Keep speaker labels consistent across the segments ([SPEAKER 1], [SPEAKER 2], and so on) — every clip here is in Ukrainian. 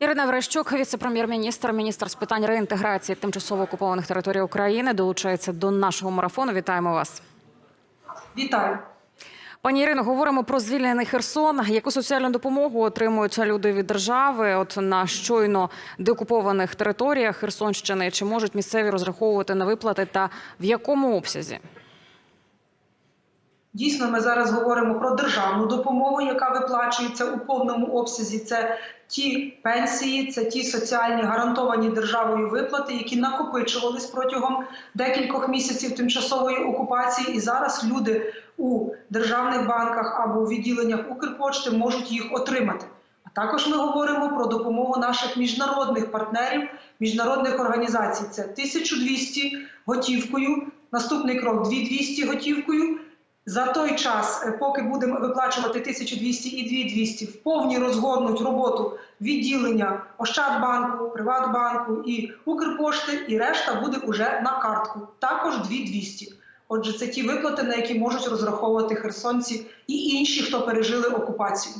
[SPEAKER 1] Ірина Верещук, віце-прем'єр-міністр, міністр з питань реінтеграції тимчасово окупованих територій України, долучається до нашого марафону. Вітаємо вас.
[SPEAKER 2] Вітаю.
[SPEAKER 1] Пані Ірино, говоримо про звільнений Херсон. Яку соціальну допомогу отримують люди від держави? От на щойно деокупованих територіях Херсонщини чи можуть місцеві розраховувати на виплати та в якому обсязі?
[SPEAKER 2] Дійсно, ми зараз говоримо про державну допомогу, яка виплачується у повному обсязі. Це ті пенсії, це ті соціальні гарантовані державою виплати, які накопичувались протягом декількох місяців тимчасової окупації. І зараз люди у державних банках або у відділеннях Укрпошти можуть їх отримати. А також ми говоримо про допомогу наших міжнародних партнерів, міжнародних організацій. Це 1200 готівкою. Наступний крок 2200 готівкою. За той час, е, поки будемо виплачувати 1200 і 2200, в повні розгорнуть роботу відділення Ощадбанку, Приватбанку і Укрпошти, і решта буде уже на картку. Також 2200. Отже, це ті виплати, на які можуть розраховувати херсонці і інші, хто пережили окупацію.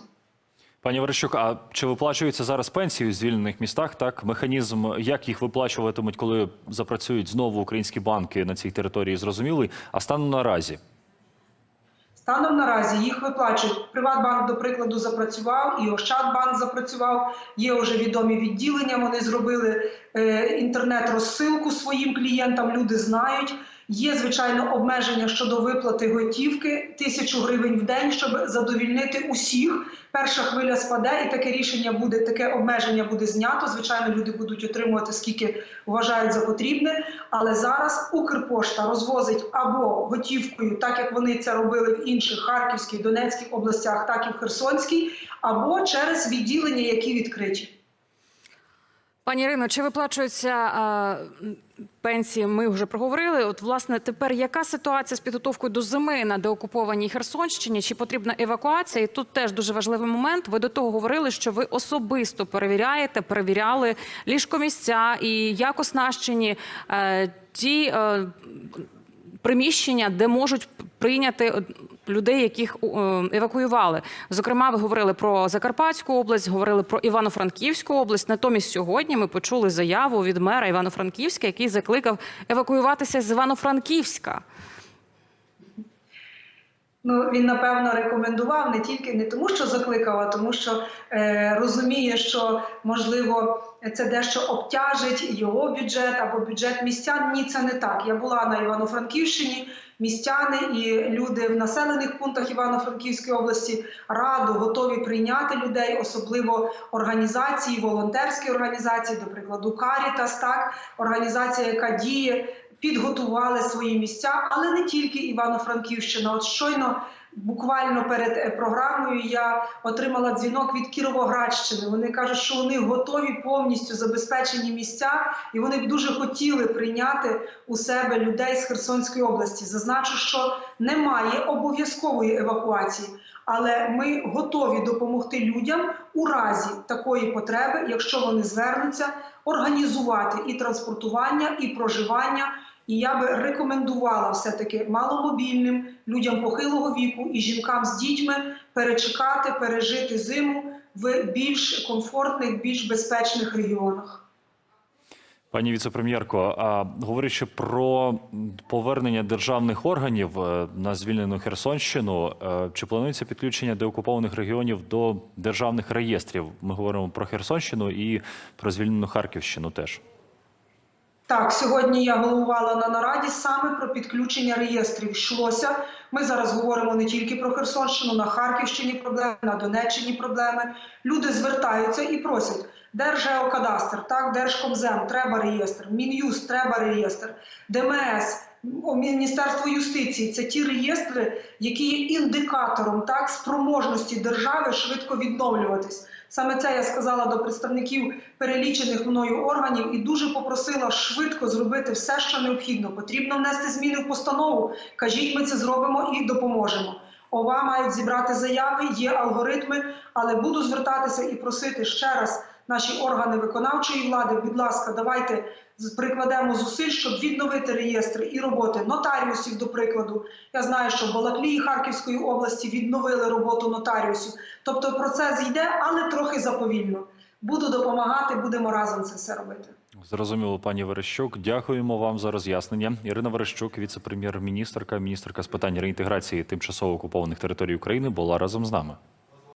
[SPEAKER 3] Пані Верещук, а чи виплачуються зараз пенсії у звільнених містах? Так, механізм, як їх виплачуватимуть, коли запрацюють знову українські банки на цій території, зрозумілий. А станом наразі
[SPEAKER 2] Станом наразі їх виплачують. Приватбанк, до прикладу, запрацював, і Ощадбанк запрацював. Є вже відомі відділення. Вони зробили е, інтернет-розсилку своїм клієнтам. Люди знають. Є звичайно обмеження щодо виплати готівки тисячу гривень в день, щоб задовільнити усіх. Перша хвиля спаде, і таке рішення буде, таке обмеження буде знято. Звичайно, люди будуть отримувати скільки вважають за потрібне. Але зараз Укрпошта розвозить або готівкою, так як вони це робили в інших Харківській, Донецькій областях, так і в Херсонській, або через відділення, які відкриті.
[SPEAKER 1] Пані Ірино, чи виплачуються а, пенсії? Ми вже проговорили. От, власне, тепер яка ситуація з підготовкою до зими на деокупованій Херсонщині? Чи потрібна евакуація? І тут теж дуже важливий момент. Ви до того говорили, що ви особисто перевіряєте, перевіряли ліжкомісця і як оснащені а, ті е, приміщення, де можуть прийняти е, людей, яких е, евакуювали. Зокрема, ви говорили про Закарпатську область, говорили про Івано-Франківську область. Натомість сьогодні ми почули заяву від мера Івано-Франківська, який закликав евакуюватися з Івано-Франківська.
[SPEAKER 2] Ну він напевно рекомендував не тільки не тому, що закликав, а тому, що е, розуміє, що можливо це дещо обтяжить його бюджет або бюджет містян. Ні, це не так. Я була на Івано-Франківщині. Містяни і люди в населених пунктах Івано-Франківської області радо готові прийняти людей, особливо організації, волонтерські організації, до прикладу, Карітас, так організація, яка діє підготували свої місця, але не тільки Івано-Франківщина. От щойно, буквально перед е, програмою, я отримала дзвінок від Кіровоградщини. Вони кажуть, що вони готові повністю забезпечені місця, і вони б дуже хотіли прийняти у себе людей з Херсонської області. Зазначу, що немає обов'язкової евакуації. Але ми готові допомогти людям у разі такої потреби, якщо вони звернуться, організувати і транспортування, і проживання. І я би рекомендувала все-таки маломобільним людям похилого віку і жінкам з дітьми перечекати, пережити зиму в більш комфортних, більш безпечних регіонах.
[SPEAKER 3] Пані віцепрем'єрко, а говорячи про повернення державних органів е, на звільнену Херсонщину, е, чи планується підключення деокупованих регіонів до державних реєстрів? Ми говоримо про Херсонщину і про звільнену Харківщину теж.
[SPEAKER 2] Так, сьогодні я головувала на нараді саме про підключення реєстрів. Йшлося. Ми зараз говоримо не тільки про Херсонщину, на Харківщині проблеми, на Донеччині проблеми. Люди звертаються і просять. Держгеокадастр, так, Держкомзем, треба реєстр, Мін'юст, треба реєстр, ДМС, Міністерство юстиції це ті реєстри, які є індикатором так, спроможності держави швидко відновлюватись. Саме це я сказала до представників перелічених мною органів і дуже попросила швидко зробити все, що необхідно. Потрібно внести зміни в постанову. Кажіть, ми це зробимо і допоможемо. ОВА мають зібрати заяви, є алгоритми, але буду звертатися і просити ще раз наші органи виконавчої влади. Будь ласка, давайте прикладемо зусиль, щоб відновити реєстри і роботи нотаріусів. До прикладу, я знаю, що в Балаклії Харківської області відновили роботу нотаріусів. Тобто процес йде, але трохи заповільно. Буду допомагати, будемо разом це все робити.
[SPEAKER 3] Зрозуміло, пані Верещук. Дякуємо вам за роз'яснення. Ірина Верещук, віце-прем'єр-міністрка, міністерка з питань реінтеграції тимчасово окупованих територій України, була разом з нами.